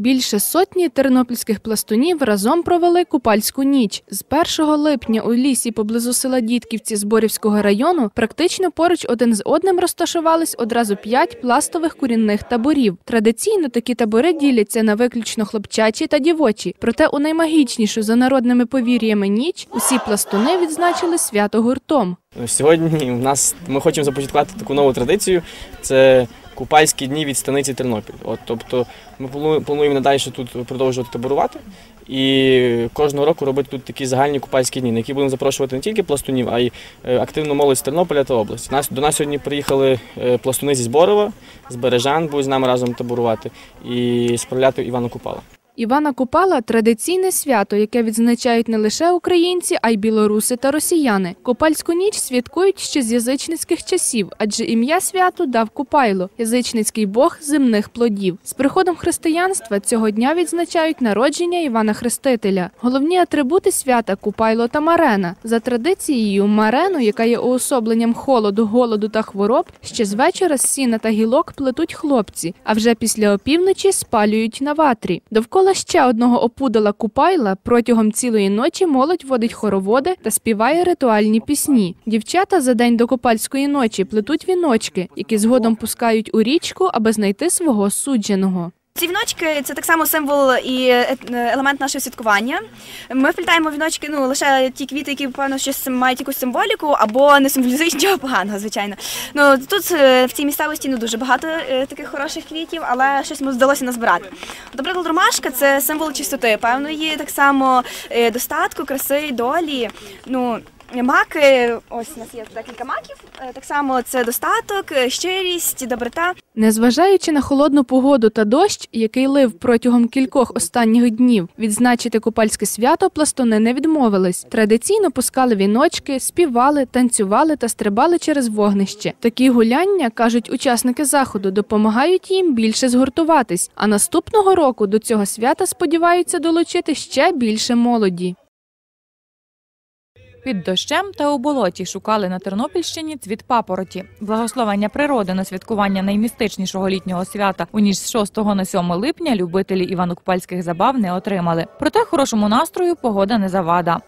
Більше сотні тернопільських пластунів разом провели купальську ніч. З 1 липня у лісі поблизу села Дідківці Зборівського району практично поруч один з одним розташувались одразу п'ять пластових курінних таборів. Традиційно такі табори діляться на виключно хлопчачі та дівочі. Проте у наймагічнішу за народними повір'ями ніч усі пластуни відзначили свято гуртом. Сьогодні у нас ми хочемо започаткувати таку нову традицію. Це купальські дні від станиці Тернопіль. От, тобто ми плануємо надалі тут продовжувати таборувати і кожного року робити тут такі загальні купальські дні, на які будемо запрошувати не тільки пластунів, а й е, активну молодь з Тернополя та області. Нас до нас сьогодні приїхали е, пластуни зі Зборова, з Бережан, будуть з нами разом таборувати і справляти Івана Купала. Івана Купала традиційне свято, яке відзначають не лише українці, а й білоруси та росіяни. Купальську ніч святкують ще з язичницьких часів, адже ім'я святу дав Купайло, язичницький бог земних плодів. З приходом християнства цього дня відзначають народження Івана Хрестителя. Головні атрибути свята Купайло та Марена. За традицією, Марену, яка є уособленням холоду, голоду та хвороб, ще з вечора з сіна та гілок плетуть хлопці, а вже після опівночі спалюють на ватрі. Довкола ще одного опудала Купайла протягом цілої ночі молодь водить хороводи та співає ритуальні пісні. Дівчата за день до купальської ночі плетуть віночки, які згодом пускають у річку, аби знайти свого судженого. Ці віночки це так само символ і е, елемент нашого святкування. Ми вплітаємо віночки ну лише ті квіти, які певно щось мають якусь символіку, або не символізують нічого поганого, звичайно. Ну тут е, в цій місцевості не дуже багато е, таких хороших квітів, але щось ми вдалося назбирати. Наприклад, ромашка це символ чистоти, певної так само е, достатку, краси, долі. Ну маки, ось у нас є декілька маків. е, Так само це достаток, е, щирість, доброта. Незважаючи на холодну погоду та дощ, який лив протягом кількох останніх днів, відзначити купальське свято пластуни не відмовились. Традиційно пускали віночки, співали, танцювали та стрибали через вогнище. Такі гуляння, кажуть учасники заходу, допомагають їм більше згуртуватись. А наступного року до цього свята сподіваються долучити ще більше молоді. Під дощем та у болоті шукали на Тернопільщині цвіт папороті. Благословення природи на святкування наймістичнішого літнього свята у ніж з 6 на 7 липня любителі івано-купальських забав не отримали. Проте хорошому настрою погода не завада.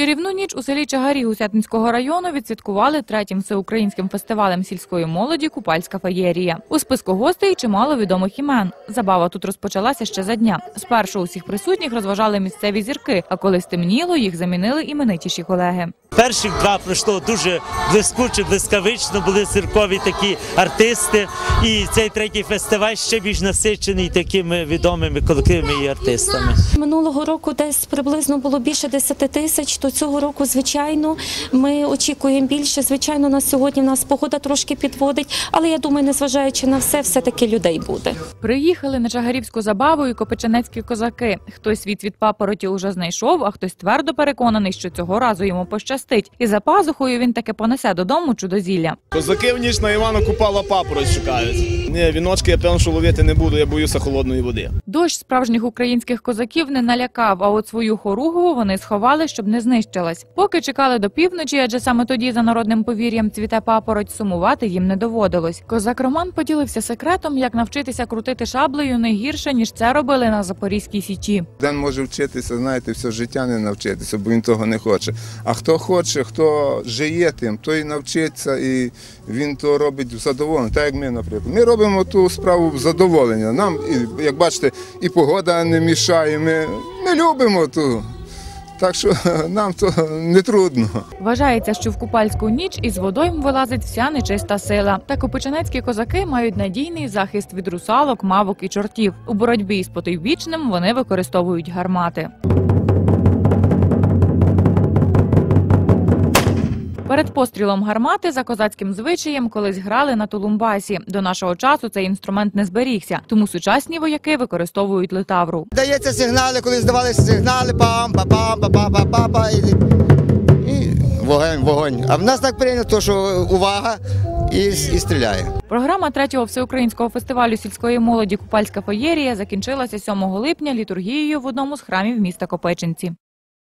Чарівну ніч у селі Чагарі Гусятинського району відсвяткували третім всеукраїнським фестивалем сільської молоді Купальська феєрія. У списку гостей чимало відомих імен. Забава тут розпочалася ще за дня. Спершу усіх присутніх розважали місцеві зірки, а коли стемніло, їх замінили іменитіші колеги. Перших два пройшло дуже блискуче, блискавично, були циркові такі артисти. І цей третій фестиваль ще більш насичений такими відомими колективами і артистами. Минулого року десь приблизно було більше 10 тисяч. То цього року, звичайно, ми очікуємо більше. Звичайно, на сьогодні в нас погода трошки підводить, але я думаю, незважаючи на все, все таки людей буде. Приїхали на Чагарівську забаву і копиченецькі козаки. Хтось свій цвіт папороті уже знайшов, а хтось твердо переконаний, що цього разу йому пощастить. І за пазухою він таки понесе додому чудозілля. Козаки в ніч на Івана Купала папороть шукають. Ні, віночки я певно, що ловити не буду, я боюся холодної води. Дощ справжніх українських козаків не налякав, а от свою хоругву вони сховали, щоб не знищилась. Поки чекали до півночі, адже саме тоді за народним повір'ям цвіте папороть сумувати їм не доводилось. Козак Роман поділився секретом, як навчитися крутити шаблею не гірше, ніж це робили на Запорізькій січі. Ден може вчитися, знаєте, все життя не навчитися, бо він того не хоче. А хто хоче, хто жиє тим, той навчиться і він то робить в задоволення. Так як ми, наприклад. Ми робимо ту справу задоволення. Нам, як бачите, і погода не мішає. Ми, ми любимо ту. Так що нам то не трудно. Вважається, що в купальську ніч із водойм вилазить вся нечиста сила. Та копиченецькі козаки мають надійний захист від русалок, мавок і чортів. У боротьбі з потойбічним вони використовують гармати. Перед пострілом гармати за козацьким звичаєм колись грали на тулумбасі. До нашого часу цей інструмент не зберігся, тому сучасні вояки використовують литавру. Дається сигнали, коли здавалися сигнали, пам, па пам, па па па па па і, вогонь, вогонь. А в нас так прийнято, що увага і, і стріляє. Програма третього всеукраїнського фестивалю сільської молоді Купальська феєрія закінчилася 7 липня літургією в одному з храмів міста Копеченці.